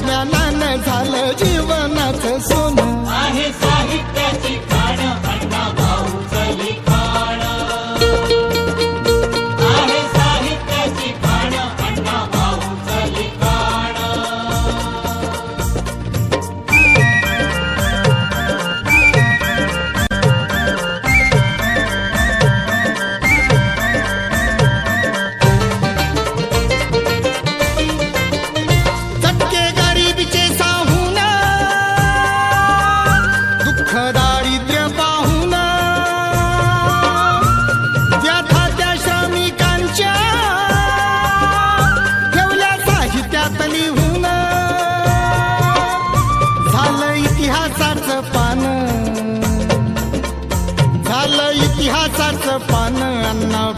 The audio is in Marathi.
ज्ञानानं झालं जीवनाचं पान. झालं इतिहासाचं पान अण्णा